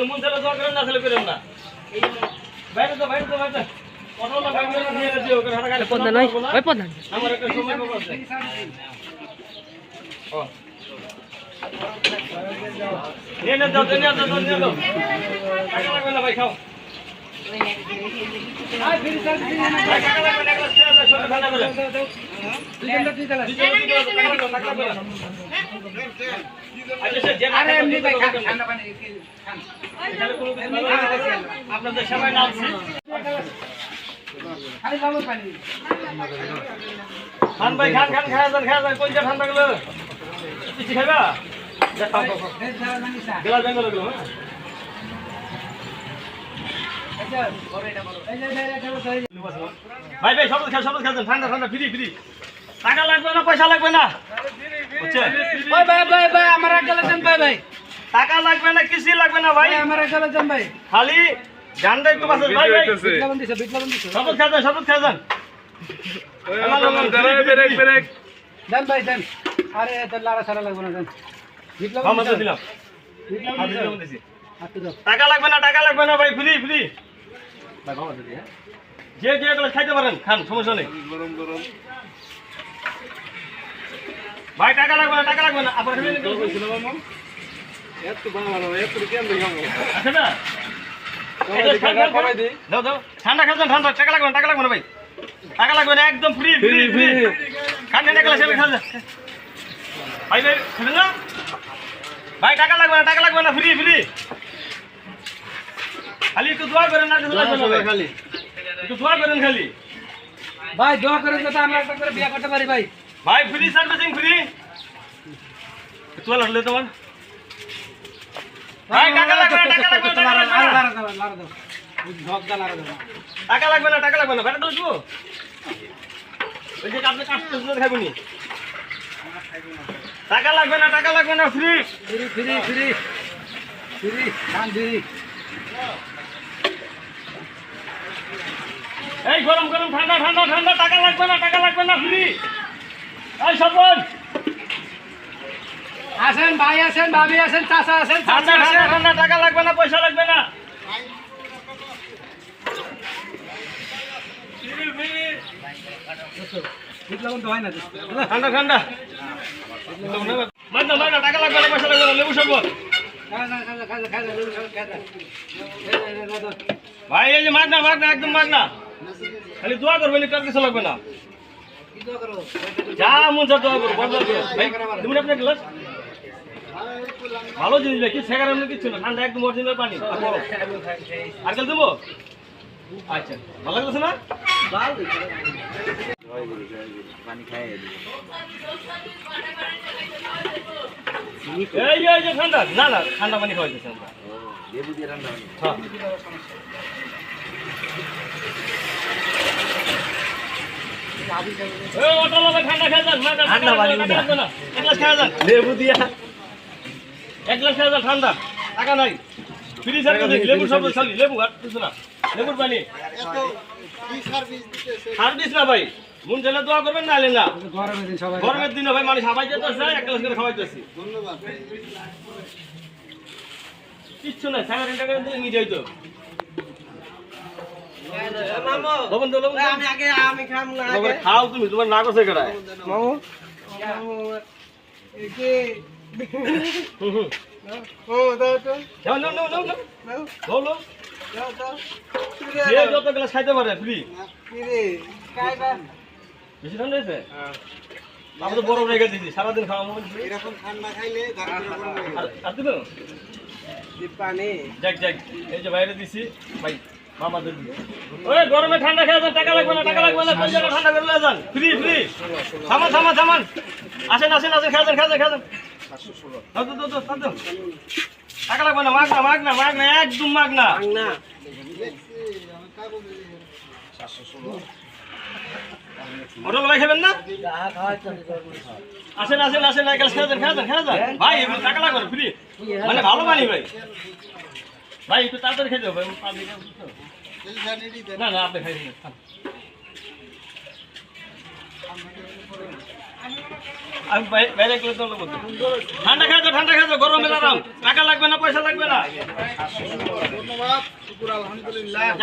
মন ছেলে দোয়া করেন না ছেলে করেন না। বাইরে তো বাইরে তো বাইরে ভাই খাও। ভাই, খেয়ে। আপনাদের সবাই নামছি খান ভাই খান খান খাওয়া যান খাওয়া যান। কোনটা ঠান্ডা গেল? কিছু খাইবা? যা, খাও, খাও, খাও। গেলা জঙ্গল গেল ভাই ভাই সব খা সব খাচ্ছেন ঠান্ডা ঠান্ডা ফ্রি ফ্রি। টাকা লাগবে না পয়সা লাগবে না। বুঝছে ভাই ভাই ভাই ভাই। আমার গেলে দেন ভাই ভাই টাকা লাগবে না কিছু লাগবে না ভাই। আমার গেলে দেন ভাই খালি গানটা একটু বাসে ভাই ভাই। বিপ্লবন দিছে বিপ্লবন দিছে। দেন ভাই দেন। আরে তোর লাড়া সারা লাগবে না দেন। বিপ্লবন দিলাম। বিপ্লবন দিছে। টাকা লাগবে না টাকা লাগবে না ভাই ফ্রি ফ্রি। যে যে এগুলো খাইতে পারেন খান সমস্যা নেই। ভাই টাকা লাগবে না টাকা লাগবে না। আপনার না এটা খান, খান, খান। দাও দাও। ঠান্ডা খাচ্ছেন ঠান্ডা টাকা লাগবে না টাকা লাগবে না ভাই। টাকা লাগবে না একদম ফ্রি ফ্রি ফ্রি খান না গেলে সেবে খান ভাই ভাই খাবেন না? ভাই টাকা লাগবে না টাকা লাগবে না ফ্রি ফ্রি খালি একটু দোয়া করেন না খালি। একটু দোয়া করেন খালি। ভাই দোয়া করেন যাতে আমরা একটা করে বিয়ে করতে পারি ভাই। ভাই ফ্রি সার্ভিসিং ফ্রি। চল আসলে তোমার ভাই টাকা লাগবে না টাকা লাগবে না না। লাড়া দাও লাড়া দাও ঢক দা লাড়া দাও টাকা লাগবে না টাকা লাগবে না ব্যাটা দেবো ওই যে আপনি কাজ করতে খাবেন টাকা লাগবে না টাকা লাগবে না free. Free free free. Free free. এই গরম গরম ঠান্ডা ঠান্ডা ঠান্ডা টাকা লাগবে না টাকা লাগবে না ফ্রি এই সবল আসেন ভাই আসেন ভাবি আসেন চাচা আসেন ঠান্ডা ঠান্ডা ঠান্ডা টাকা লাগবে না পয়সা লাগবে না। ঠান্ডা ঠান্ডা। টাকা লাগবে না পয়সা লাগবে না লেবু সরবত ভাই এই যে মার না মার না একদম মার না খালি দোয়া করবেন কার কিছু লাগবে না। যা মন চা দোয়া করো বড় দোয়া করো ভাই তুমি আপনার গ্লাস ভালো জিনিস কি সেগার এমনি কিচ্ছু না ঠান্ডা একদম অরিজিনাল পানি আর কাল দেবো? আচ্ছা ভালো লাগতেছে না? পানি খাই এই যে ঠান্ডা না না ঠান্ডা পানি খাওয়াইতেছে আমরা লেবু দিয়ে ঠান্ডা পানি না এক গ্লাস খেয়ে যান লেবু দিয়া এক ঠান্ডা টাকা নাই ফ্রি সার্ভিস লেবুর সব খালি লেবু আর কিছু না লেবুর পানি সার্ভিস না ভাই মন চাইলে দোয়া। করবেন না না গরমের দিন ভাই মানুষ হাবাই যেতেছে এক গ্লাস করে খাওয়াইতেছি কিচ্ছু নাই সাড়ে টাকা দিয়ে নিয়ে যাইতো। লবণ দাও, লবণ দাও। লবণ খাও তুমি তোমার না করছে কেডায় মামু হুম, হুম। যাও, নাও, নাও, নাও, নাও। নাও, নাও। যে যত গ্লাস খাইতে পারে ফ্রি বেশি ঠান্ডা হয়েছে আমি তো বরফ রেখে দিছি সারাদিন খাওয়া মনে হচ্ছে। এরকম ঠান্ডা খাইলে আর- আর পানি যাক যাক এই যে বাইরে দিছি ভাই ওই গরমে ঠান্ডা খেয়ে যান টাকা লাগবে না টাকা লাগবে না কোন জায়গায় ঠান্ডা করে যান। ফ্রি ফ্রি থামান থামান থামান আসেন আসেন আসেন খেয়ে যান খেয়ে যান খেয়ে যান। টাকা লাগবে না মাগ না মাগ না মাগ না একদম মাগ না না হোটেল ভাই খাবেন না? আসেন আসেন আসেন খেয়ে যান খেয়ে যান খেয়ে যান। ভাই টাকা লাগবে ফ্রি মানে ভালো মানি ভাই। ভাই একটু তাড়াতাড়ি খেয়ে ভাই না না আপনি খাই আমি বাইরে গেলে তো ঠান্ডা যাও ঠান্ডা খেয়ে যাও গরমের টাকা লাগবে না পয়সা লাগবে না।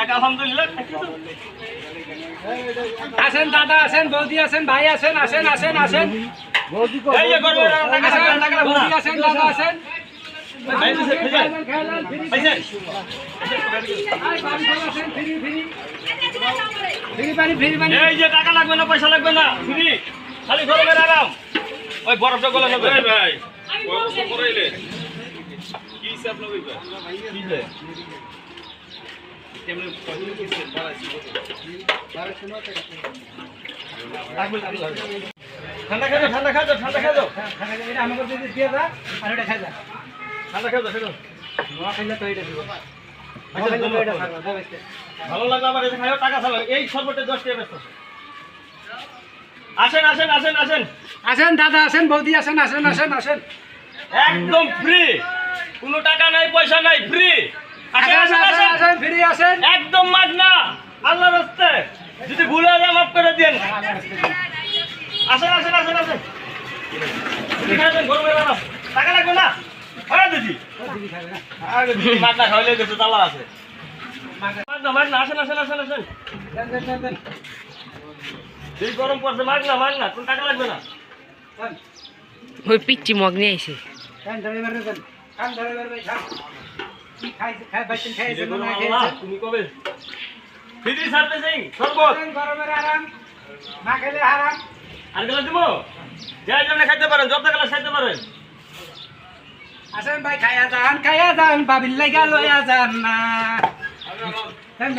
আলহামদুলিল্লাহ আসেন দাদা আসেন বৌদি আসেন ভাই আসেন আসেন আসেন আসেন। বৌদি আসেন দাদা আসেন। টাকা লাগবে না পয়সা লাগবে না খালি আরাম ওই বরফটা গলে নেবে ভাই কি যে? ঠান্ডা খেয়ে যাও, ঠান্ডা খেয়ে যাও, ঠান্ডা খেয়ে যাও। এটা আমাকে দিয়ে দাও, আর এটা খাই ভালো লাগল আবার এসে খাইও টাকা এই সর্বটা দশ টাকা ব্যস্ত। আসেন আসেন আসেন আসেন। আসেন দাদা আসেন বৌদি আসেন আসেন আসেন আসেন। একদম ফ্রি কোনো টাকা নাই পয়সা নাই ফ্রি আসেন আসেন আসেন আসেন আসেন। আসেন ফ্রি আসেন। একদম মাগনা। আল্লাহ রাস্তে যদি ভুল হয়ে মাফ করে দেন আসেন আসেন আসেন আসেন। টাকা লাগবে না? হয় দিদি দিদি দিদি মাগনা তালা আছে। মাগনা মাগনা আসেন আসেন আসেন আসেন। দেন দেন দেন দেন। এই গরম পড়ছে মাগনা মাগনা কোন টাকা লাগবে না। ওই পিচ্ছি মগ নিয়ে আইছে। তুমি কবে? ফ্রি সার্ভিসিং সর্বত গরমের আরাম। না খেলে আরাম। আর গেলে দিব যাই জন্য খাইতে পারেন যত গেলে খাইতে পারেন। আসেন ভাই খায়া যান খায়া যান বাবির লাগা লয়া যান না। ভাই দেন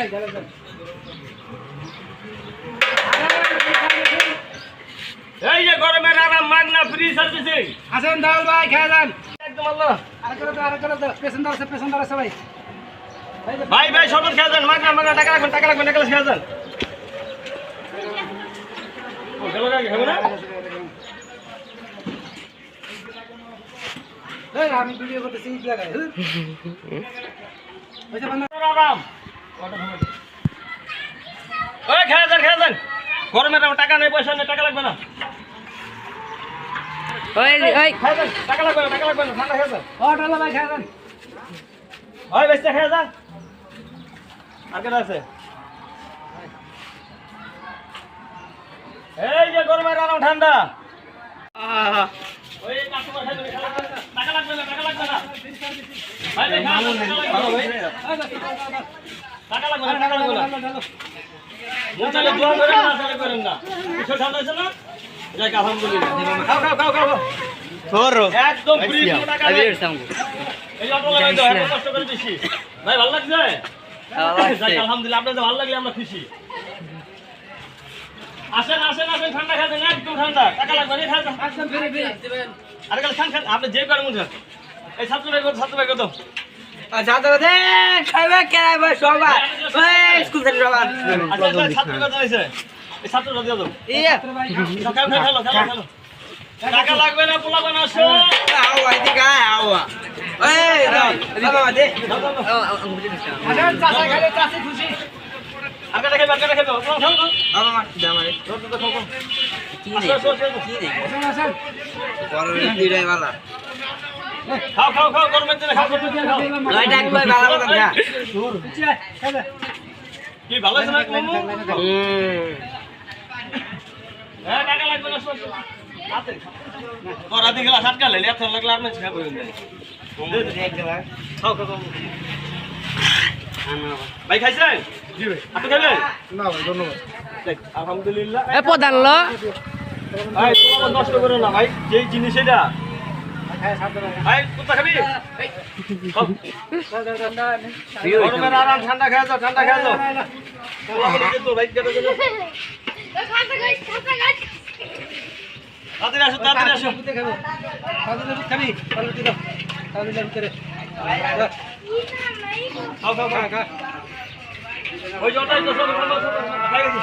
এই যে গরমের আরাম মাগনা ফ্রি সার্ভিসিং আসেন দাও ভাই খায়া যান একদম আল্লাহ। আর করে দাও আর করে দাও পেছন আছে পেছন আছে ভাই। ভাই ভাই সর্বত খেয়ে যান মাগনা মাগনা টাকা রাখবেন টাকা রাখবেন টাকা খেয়ে যান। ও, না, খাবে না? এই, আমি ভিডিও করতেছি ইট লাগাই ওই খেয়ে যান খেয়ে যান গরমের টাকা নেই পয়সা নেই টাকা লাগবে না। ওই ওই। টাকা লাগবে না টাকা লাগবে না ঠান্ডা খেয়ে যান ও, ডালা ভাই খায়া যান ওই বেচতে খেয়ে যান আর কেটা আছে? এই যে গরমের আরাম ঠান্ডা। কাস্টমার খাইবে না, টাকা লাগবে না টাকা লাগবে না। ভাই ভাই খাওয়া দাওয়া, টাকা লাগবে না টাকা লাগবে না। টাকা লাগবে না চাইলে দোয়া করেন না চাইলে করেন না। কিছু ঠান্ডা আছে না? যাক আলহামদুলিল্লাহ খাও খাও খাও খাও। একদম ফ্রি কোনো টাকা নেই। এই অটো লাগাই দাও এত কষ্ট করে দিছি। ভাই ভালো লাগছে? আলহামদুলিল্লাহ আপনাদের ভালো লাগলে আমরা খুশি। আসেন আসেন আসেন ঠান্ডা খাবেন একদম ঠান্ডা। টাকা লাগবে না খাবেন আসেন ফিরে ফিরে। দিবেন আরে কাল খান খান আপনি যে করেন বুঝেন এই ছাত্র ভাই কত ছাত্র ভাই কত? এই টাকা। লাগবে না পোলা বানাসো আসেন চাচা খাইলে চাচি খুশি আগে রেখে আগে রেখে দাও খাও খাও খাও গরমের দিনে খাও। কি ভালো আছে না মামু হ্যাঁ টাকা লাগবে না তোর এত লাগলে আপনি খাও খাও। ভাই খাইছেন? জি ভাই। আপনি খাবেন না ভাই ধন্যবাদ। দেখ, আলহামদুলিল্লাহ। এ প্রধান ল ভাই তোমার নষ্ট করো না ভাই যেই জিনিস এটা। খায় সাথে ভাই ভাই কোথা খাবি? খাও। গরমের আরাম ঠান্ডা খেয়ে যাও ঠান্ডা খেয়ে যাও। তাড়াতাড়ি আসো তাড়াতাড়ি আসো। খাবি ভিতরে খাও খাও খাও ওই যে ওটাই তো সব সব সব খাই গেছি